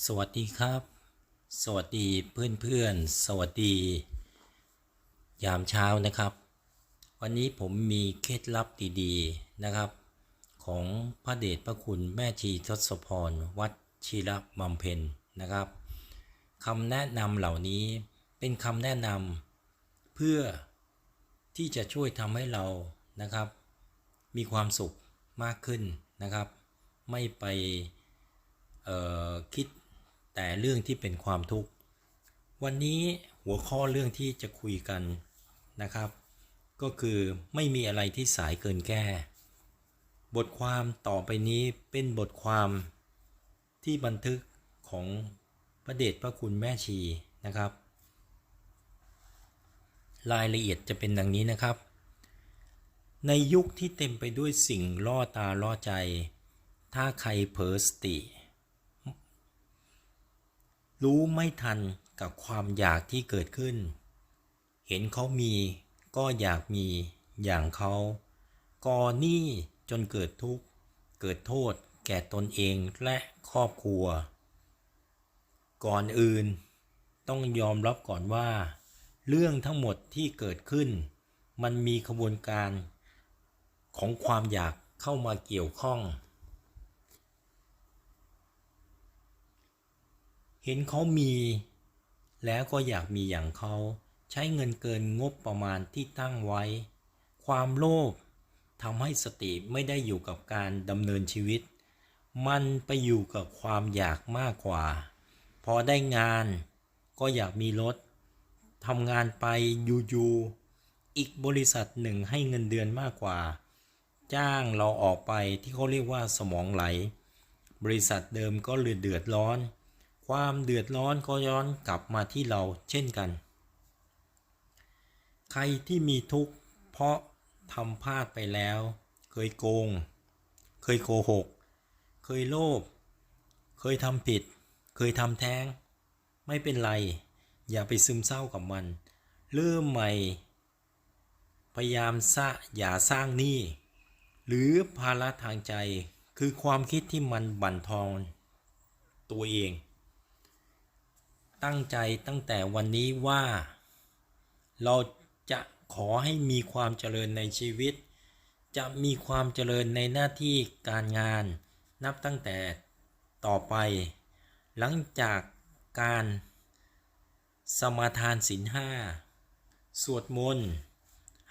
สวัสดีครับ สวัสดีเพื่อนเพื่อนๆสวัสดี ยามเช้านะครับ วันนี้ผมมีเคล็ดลับดีๆนะครับ ของพระเดชพระคุณแม่ชีทศพร วัดชีระบำเพ็ญนะครับคำแนะนำเหล่านี้เป็นคำแนะนำเพื่อที่จะช่วยทำให้เรานะครับ มีความสุขมากขึ้นนะครับ ไม่ไปคิด แต่เรื่องที่เป็นความทุกข์ วันนี้หัวข้อเรื่องที่จะคุยกันนะครับ ก็คือไม่มีอะไรที่สายเกินแก้ บทความต่อไปนี้เป็นบทความที่บันทึกของพระเดชพระคุณแม่ชีนะครับ รายละเอียดจะเป็นดังนี้นะครับ ในยุคที่เต็มไปด้วยสิ่งล่อตาล่อใจ ถ้าใครเผลอสติ รู้ไม่ทันกับความอยากที่เกิดขึ้น เห็นเขามีก็อยากมีอย่างเขาก่อหนี้จนเกิดทุกข์ เกิดโทษแก่ตนเองและครอบครัว ก่อนอื่นต้องยอมรับก่อนว่า เรื่องทั้งหมดที่เกิดขึ้น มันมีขบวนการของความอยากเข้ามาเกี่ยวข้อง เห็นเขามี แล้วก็อยากมีอย่างเขาใช้เงินเกินงบประมาณที่ตั้งไว้ ความโลภทำให้สติไม่ได้อยู่กับการดำเนินชีวิต มันไปอยู่กับความอยากมากกว่า พอได้งานก็อยากมีรถทำงานไปอยู่ๆอีกบริษัทหนึ่งให้เงินเดือนมากกว่า จ้างเราออกไปที่เขาเรียกว่าสมองไหล บริษัทเดิมก็เลยเดือดร้อน ความเดือดร้อนก็ย้อนกลับมาที่เราเช่นกัน ใครที่มีทุกข์เพราะทำพลาดไปแล้ว เคยโกง เคยโกหก เคยโลภ เคยทำผิด เคยทำแท้ง ไม่เป็นไร อย่าไปซึมเศร้ากับมัน เริ่มใหม่ พยายามสะอย่าสร้างหนี้ หรือภาระทางใจคือความคิดที่มันบั่นทอนตัวเอง ตั้งใจตั้งแต่วันนี้ว่า เราจะขอให้มีความเจริญในชีวิต จะมีความเจริญในหน้าที่การงาน นับตั้งแต่ต่อไป หลังจากการสมาทานศีลห้าสวดมนต์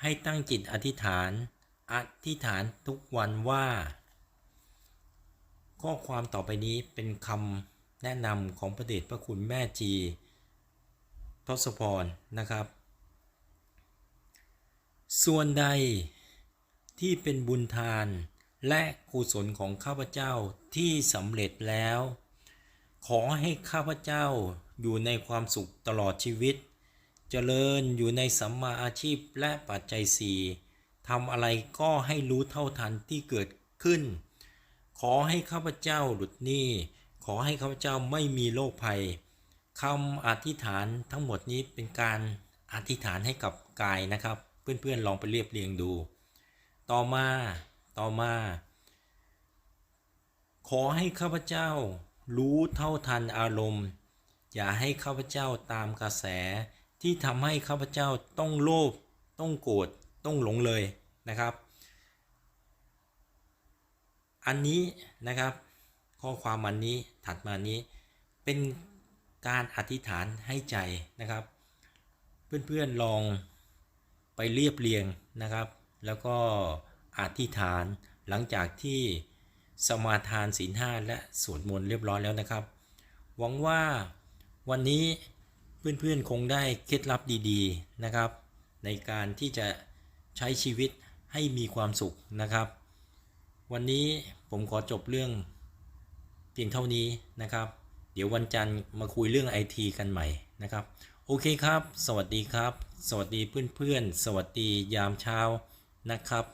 ให้ตั้งจิตอธิษฐาน อธิษฐานทุกวันว่า ข้อความต่อไปนี้เป็นคำ แนะนำของพระเดชพระคุณแม่จีทศพรนะครับ ส่วนใดที่เป็นบุญทานและกุศลของข้าพเจ้าที่สำเร็จแล้ว ขอให้ข้าพเจ้าอยู่ในความสุขตลอดชีวิตเจริญอยู่ในสัมมาอาชีพและปัจจัยสี่ทำอะไรก็ให้รู้เท่าทันที่เกิดขึ้น ขอให้ข้าพเจ้าหลุดหนี้ ขอให้ข้าพเจ้าไม่มีโรคภัยคำอธิษฐานทั้งหมดนี้เป็นการอธิษฐานให้กับกายนะครับ เพื่อนๆลองไปเรียบเรียงดู ต่อมาต่อมา ขอให้ข้าพเจ้ารู้เท่าทันอารมณ์ อย่าให้ข้าพเจ้าตามกระแสที่ทำให้ข้าพเจ้าต้องโลภต้องโกรธต้องหลงเลยนะครับ อันนี้นะครับ ข้อความอันนี้ถัดมานี้ เป็นการอธิษฐานให้ใจนะครับ เพื่อนๆลองไปเรียบเรียงนะครับ แล้วก็อธิษฐานหลังจากที่สมาทานศีลห้าและสวดมนต์เรียบร้อยแล้วนะครับ หวังว่าวันนี้เพื่อนๆคงได้เคล็ดลับดีๆนะครับ ในการที่จะใช้ชีวิตให้มีความสุขนะครับ วันนี้ผมขอจบเรื่อง เพียงเท่านี้นะครับ เดี๋ยววันจันทร์มาคุยเรื่องไอทีกันใหม่นะครับ โอเคครับ สวัสดีครับ สวัสดีเพื่อนๆ สวัสดียามเช้านะครับ